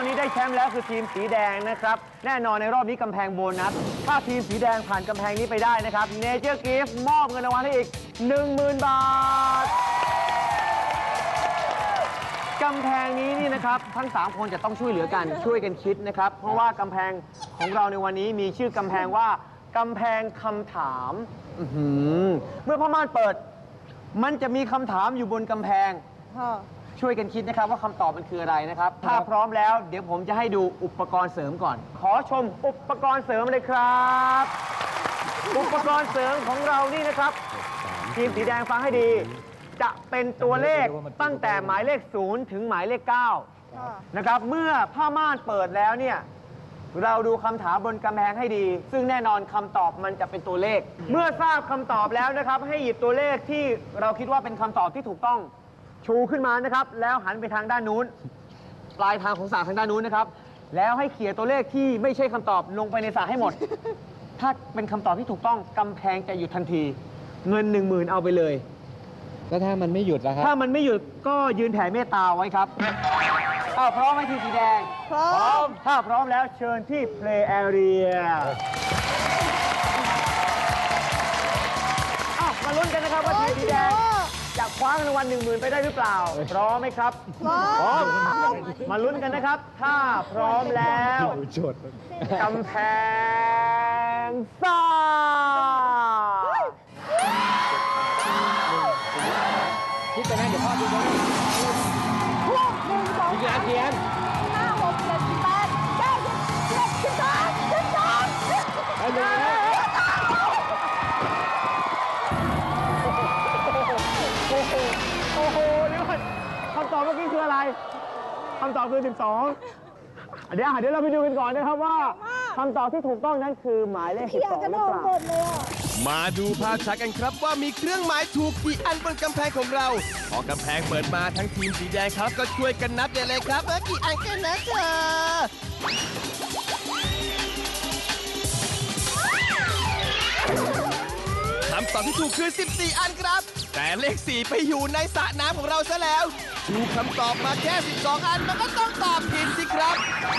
อนนี้ได้แชมป์แล้วคือทีมสีแดงนะครับ แน่นอนในรอบนี้กำแพงโบนัส ถ้าทีมสีแดงผ่านกำแพงนี้ไปได้นะครับเนเจอร์กิฟต์มอบเงินรางวัลให้อีก 10,000 บาท กำแพงนี้นี่นะครับ ทั้ง 3 คนจะต้องช่วยเหลือกันช่วยกันคิดนะครับ เพราะว่ากำแพงของเราในวันนี้มีชื่อกำแพงว่ากำแพงคำถามอื้อหือเมื่อผ้าม่านเปิด มันจะมีคำถามอยู่บนกำแพง ช่วยกันคิดนะครับว่าคำตอบมันคืออะไรนะครับ ถ้าพร้อมแล้วเดี๋ยวผมจะให้ดูอุปกรณ์เสริมก่อน ขอชมอุปกรณ์เสริมเลยครับ อุปกรณ์เสริมของเรานี่นะครับทีมสีแดงฟังให้ดี จะเป็นตัวเลขตั้งแต่หมายเลข 0 ถึงหมายเลข 9 นะครับ เมื่อผ้าม่านเปิดแล้วเนี่ย เราดูคำถามบนกำแพงให้ดี ซึ่งแน่นอนคำตอบมันจะเป็นตัวเลข เมื่อทราบคำตอบแล้วนะครับ ให้หยิบตัวเลขที่เราคิดว่าเป็นคำตอบที่ถูกต้อง ชูขึ้นมานะครับ แล้วหันไปทางด้านนู้น ปลายทางของสระทางด้านนู้นนะครับ แล้วให้เขี่ยตัวเลขที่ไม่ใช่คำตอบลงไปในสระให้หมด ถ้าเป็นคำตอบที่ถูกต้องกำแพงจะหยุดทันที เงิน1 0,000เอาไปเลย แล้วถ้ามันไม่หยุดล่ะครับถ้ามันไม่หยุดก็ยืนแผ่เมตตาไว้ครับอ้าวพร้อมไหมทีมสีแดง พร้อม ถ้าพร้อมแล้วเชิญที่ play area อ้ คว้าเงินรางวัลหนึ่งหมื่นไปได้หรือเปล่า พร้อมไหมครับ พร้อม มาลุ้นกันนะครับ ถ้าพร้อมแล้วจดกำแพงซ่าคิดไปนะเดี๋ยวพ่อดูนะพวกหนึ่งสองอีกสาแล้วมเทียน มื่อกี้คืออะไรคำตอบคือ 12 เดี๋ยวเดี๋ยวเราไปดูกันก่อนนะครับว่าคำตอบที่ถูกต้องนั้นคือหมายเลขเขี่ย12หกรืระอโดเปดล่าหมดเลยอะมาดูภาพชัดกันครับว่ามีเครื่องหมายถูกกี่อันบนกำแพงของเรา พอกำแพงเปิดมาทั้งทีมสีแดงครับ ก็ช่วยกันนับได้เลยครับว่ากี่อันกันนะเธอ อบที่ถูกคือ 14 อันครับ แต่เลข 4 ไปอยู่ในสระน้ำของเราซะแล้วชูคำตอบมาแค่ 12 อันมันก็ต้องตอบผิดสิครับ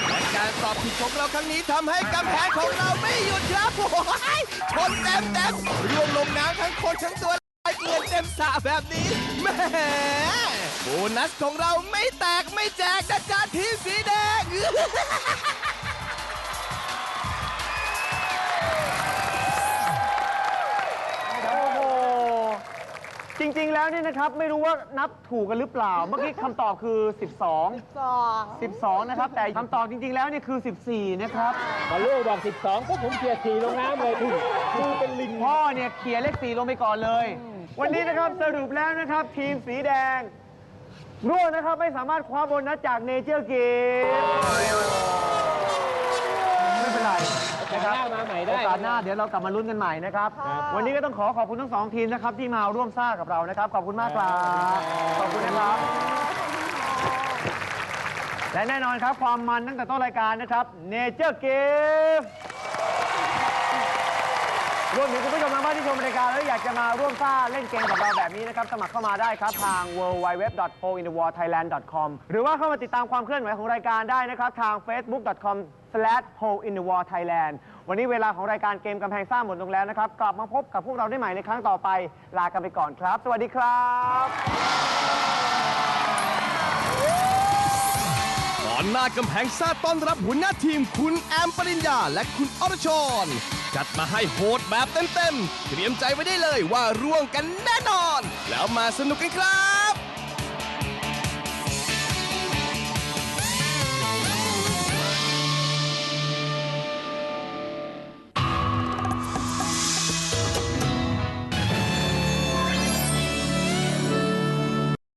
และการตอบผิดของเราครั้งนี้ทำให้กำแพงของเราไม่หยุดครับโอ้ยชนเต็มเต็มร่วงลงน้ำทั้งคนทั้งตัวไอเกลือนเต็มสระแบบนี้แหมโบนัสของเราไม่แตกไม่แจกนะจ๊ะทีมสีแดง จริงๆ แล้วเนี่ยนะครับไม่รู้ว่านับถูกกันหรือเปล่า เมื่อกี้คำตอบคือ 12 สอง12 นะครับ แต่คำตอบจริงๆ แล้วเนี่ยคือ 14 นะครับพอลูกบอก 12ปุ๊บผมเกียร์ขี่ลงน้ำเลยทุ่ดูเป็นลิงพ่อเนี่ยเขียนเลข4ลงไปก่อนเลย วันนี้นะครับสรุปแล้วนะครับ ทีมสีแดงร่วงนะครับไม่สามารถคว้าโบนัสจากเนเจอร์เกมไม่เป็นไรแต่ นะคหรับน้ามาใหม่ได้ โอกาสหน้าเดี๋ยวเรากลับมาลุ้นกันใหม่นะครับ วันนี้ก็ต้องขอขอบคุณทั้งสองทีมนะครับที่มาร่วมสร้างกับเรานะครับ ขอบคุณมากครับ ขอบคุณนะครับ และแน่นอนครับความมันตั้งแต่ต้นรายการนะครับเนเจอ รวมถึงคุณผู้ชมทางบ้านที่ชมรายการแล้วอยากจะมาร่วมสร้างเล่นเกมกับเราแบบนี้นะครับ สมัครเข้ามาได้ครับ ทาง www.hointhewarthailand.com หรือว่าเข้ามาติดตามความเคลื่อนไหวของรายการได้นะครับ ทาง facebook.com/hointhewarthailand วันนี้เวลาของรายการเกมกำแพงสร้างหมดลงแล้วนะครับ กลับมาพบกับพวกเราได้ใหม่ในครั้งต่อไป ลากันไปก่อนครับ สวัสดีครับ อนหน้ากำแพงซาต้อนรับหัวหน้าทีมคุณแอมปริญญา และคุณอรชร จัดมาให้โหดแบบเต็มๆ เตรียมใจไว้ได้เลยว่าร่วงกันแน่นอน แล้วมาสนุกกันครับ